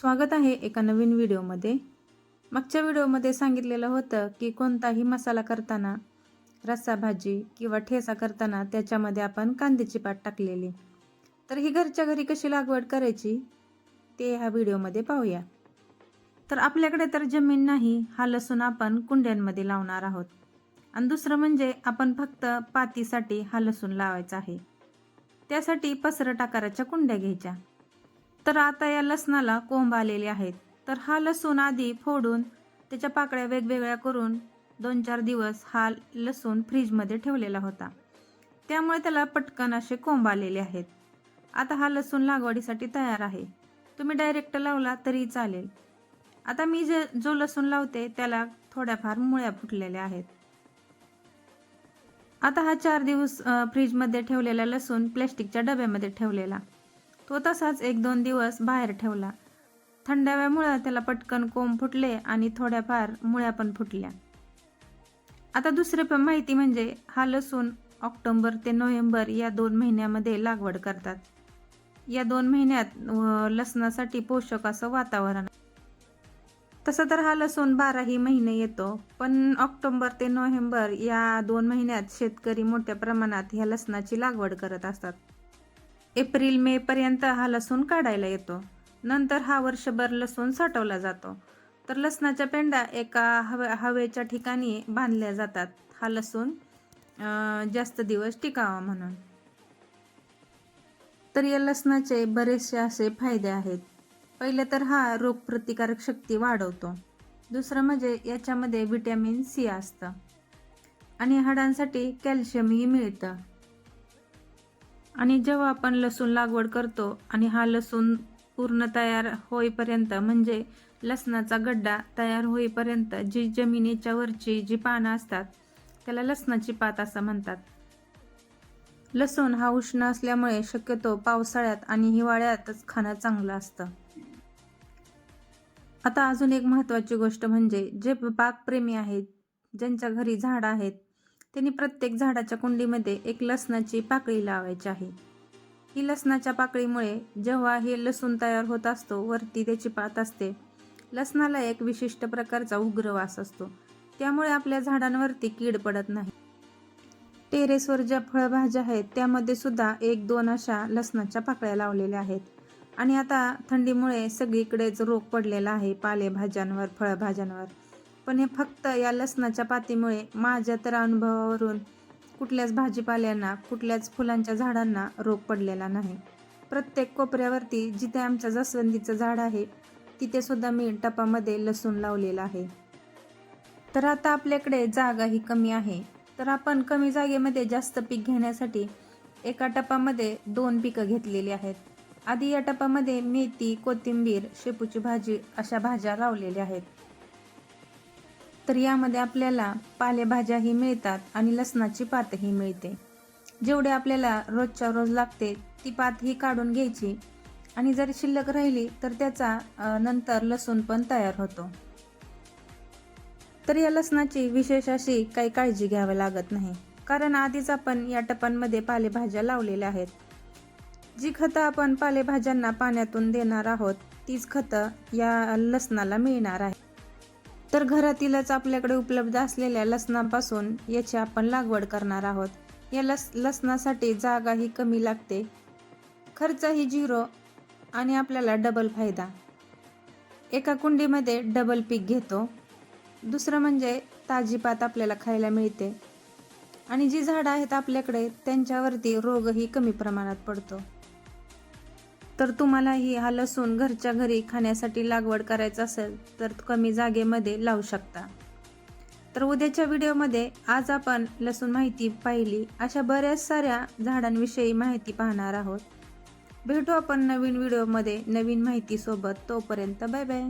स्वागत आहे एका नवीन व्हिडिओमध्ये. मागच्या व्हिडिओमध्ये सांगितलेलं होतं की कोणताही मसाला करताना रस्सा भाजी किंवा ठेचा करताना त्याच्यामध्ये आपण कांद्याची पात टाकलेली. तर ही घरच्या घरी कशी लागवड करायची ते ह्या व्हिडिओमध्ये पाहूया. तर आपल्याकडे तर जमीन नाही हा लसूण आपण कुंड्यांमध्ये लावणार आहोत. आणि दुसरं म्हणजे आपण फक्त पातीसाठी हा लसूण लावायचा आहे. त्यासाठी पसरट आकाराच्या कुंड्या घ्यायच्या. तर आता या लसणाला कोंब आलेले आहेत. तर हा लसूण आधी फोडून त्याच्या पाकळ्या वेगवेगळ्या करून दोन चार दिवस हा लसूण फ्रीजमध्ये ठेवलेला होता. त्यामुळे त्याला पटकन असे कोंब आलेले आहेत. आता हा लसूण लागवडीसाठी तयार आहे. तुम्ही डायरेक्ट लावला तरी चालेल. आता मी जे जो लसूण लावते त्याला थोड्याफार मुळ्या फुटलेल्या आहेत. आता हा चार दिवस फ्रीजमध्ये ठेवलेला लसूण प्लॅस्टिकच्या डब्यामध्ये ठेवलेला. तो तसाच एक दोन दिवस बाहेर ठेवला. थंडाव्यामुळं त्याला पटकन कोंब फुटले आणि थोड्याफार मुळ्या पण फुटल्या. आता दुसरे पण माहिती म्हणजे हा लसूण ऑक्टोबर ते नोव्हेंबर या दोन महिन्यामध्ये लागवड करतात. या दोन महिन्यात लसणासाठी पोषक असं वातावरण तसं तर हा लसूण बाराही महिने येतो पण ऑक्टोबर ते नोव्हेंबर या दोन महिन्यात शेतकरी मोठ्या प्रमाणात ह्या लसणाची लागवड करत असतात. एप्रिल मे पर्यंत हा लसूण काढायला येतो. नंतर हा वर्षभर लसूण साठवला जातो. तर लसणाच्या पेंडा एका हवे हवेच्या ठिकाणी बांधल्या जातात. हा लसूण जास्त दिवस टिकावा म्हणून. तर या लसणाचे बरेचसे असे फायदे आहेत. पहिले तर हा रोगप्रतिकारक शक्ती वाढवतो. दुसरं म्हणजे याच्यामध्ये व्हिटॅमिन सी असतं. आणि हाडांसाठी कॅल्शियमही मिळतं. आणि जेव्हा आपण लसूण लागवड करतो आणि हा लसूण पूर्ण तयार होईपर्यंत म्हणजे लसणाचा गड्डा तयार होईपर्यंत जी जमिनीच्या वरची जी पानं असतात त्याला लसणाची पात असं म्हणतात. लसूण हा उष्ण असल्यामुळे शक्यतो पावसाळ्यात आणि हिवाळ्यातच खाणं चांगलं असतं. आता अजून एक महत्त्वाची गोष्ट म्हणजे जे बागप्रेमी आहेत ज्यांच्या घरी झाडं आहेत त्यांनी प्रत्येक झाडाच्या कुंडीमध्ये एक लसणाची पाकळी लावायची आहे. ही लसणाच्या पाकळीमुळे जेव्हा हे लसूण तयार होत असतो वरती त्याची पात असते. लसणाला एक विशिष्ट प्रकारचा उग्र वास असतो. त्यामुळे आपल्या झाडांवरती कीड पडत नाही. टेरेसवर ज्या फळभाज्या आहेत त्यामध्ये सुद्धा एक दोन अशा लसणाच्या पाकळ्या लावलेल्या आहेत. आणि आता थंडीमुळे सगळीकडेच रोग पडलेला आहे पालेभाज्यांवर फळभाज्यांवर. पण हे फक्त या लसणाच्या पातीमुळे माझ्या तर अनुभवावरून कुठल्याच भाजीपाल्यांना कुठल्याच फुलांच्या झाडांना रोग पडलेला नाही. प्रत्येक कोपऱ्यावरती जिथे आमच्या जास्वंदीचं झाड आहे तिथे सुद्धा मी टपामध्ये लसूण लावलेला आहे. तर आता आपल्याकडे जागाही कमी आहे. तर आपण कमी जागेमध्ये जास्त पीक घेण्यासाठी एका टपामध्ये दोन पिकं घेतलेली आहेत. आधी या टपामध्ये मेथी कोथिंबीर शेपूची भाजी अशा भाज्या लावलेल्या आहेत. तर यामध्ये आपल्याला पालेभाज्याही मिळतात आणि लसणाची पातही मिळते. जेवढे आपल्याला रोजच्या रोज लागते ती पातही काढून घ्यायची आणि जर शिल्लक राहिली तर त्याचा नंतर लसूण पण तयार होतो. तर या लसणाची विशेष अशी काही काळजी घ्यावी लागत नाही कारण आधीच आपण या टपांमध्ये पालेभाज्या लावलेल्या आहेत. जी खतं आपण पालेभाज्यांना पाण्यातून देणार आहोत तीच खतं या लसणाला मिळणार आहे. तर घरातीलच आपल्याकडे उपलब्ध असलेल्या लसणापासून याची आपण लागवड करणार आहोत. या लस लसणासाठी जागाही कमी लागते. खर्चही झिरो आणि आपल्याला डबल फायदा. एका कुंडीमध्ये डबल पीक घेतो. दुसरं म्हणजे ताजी पात आपल्याला खायला मिळते. आणि जी झाडं आहेत आपल्याकडे त्यांच्यावरती रोगही कमी प्रमाणात पडतो. तर तुम्हालाही हा लसूण घरच्या घरी खाण्यासाठी लागवड करायचं असेल तर कमी जागेमध्ये लावू शकता. तर उद्याच्या व्हिडिओमध्ये आज आपण लसूण माहिती पाहिली. अशा बऱ्याच साऱ्या झाडांविषयी माहिती पाहणार आहोत. भेटू आपण नवीन व्हिडिओमध्ये नवीन माहितीसोबत. तोपर्यंत बाय बाय.